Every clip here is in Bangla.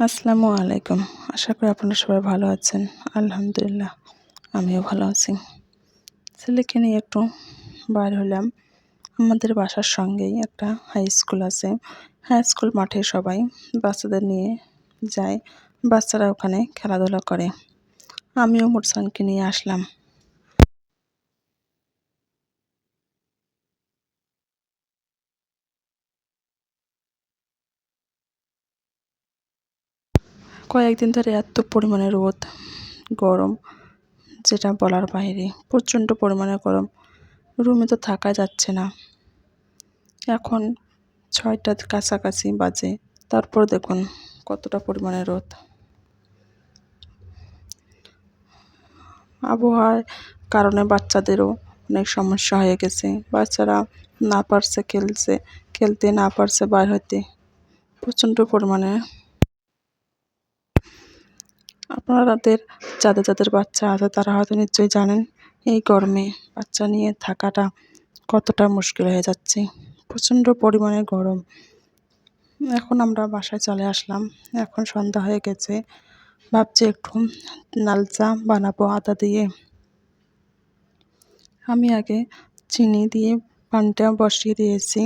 আসসালামু আলাইকুম। আশা করি আপনারা সবাই ভালো আছেন। আলহামদুলিল্লাহ, আমিও ভালো আছি। ছেলেকে নিয়ে একটু বার হলাম। আমাদের বাসার সঙ্গেই একটা হাই স্কুল আছে। হাই স্কুল মাঠে সবাই বাচ্চাদের নিয়ে যায়। বাচ্চারা ওখানে খেলাধুলা করে। আমিও মোটসানকে নিয়ে আসলাম। কয়েকদিন ধরে এত পরিমাণে রোদ, গরম, যেটা বলার বাইরে, প্রচণ্ড পরিমাণে গরম। রুমে তো থাকা যাচ্ছে না। এখন ছয়টার কাছাকাছি বাজে। তারপর দেখুন কতটা পরিমাণে রোদ। আবহাওয়ার কারণে বাচ্চাদেরও অনেক সমস্যা হয়ে গেছে। বাচ্চারা না পারছে খেলছে, খেলতে না পারছে বার হতে। প্রচণ্ড পরিমাণে আপনাদের যাদের যাদের বাচ্চা আছে তারা হয়তো নিশ্চয়ই জানেন এই গরমে বাচ্চা নিয়ে থাকাটা কতটা মুশকিল হয়ে যাচ্ছে। প্রচণ্ড পরিমাণে গরম। এখন আমরা বাসায় চলে আসলাম। এখন সন্ধ্যা হয়ে গেছে। ভাবছি একটু লাল চা বানাবো আদা দিয়ে। আমি আগে চিনি দিয়ে পানিটা বসিয়ে দিয়েছি।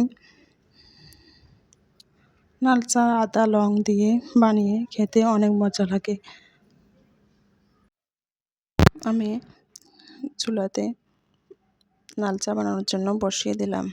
লাল চা আদা, লং দিয়ে বানিয়ে খেতে অনেক মজা লাগে। আমি চুলাতে লাল চা বানানোর জন্য বসিয়ে দিলাম।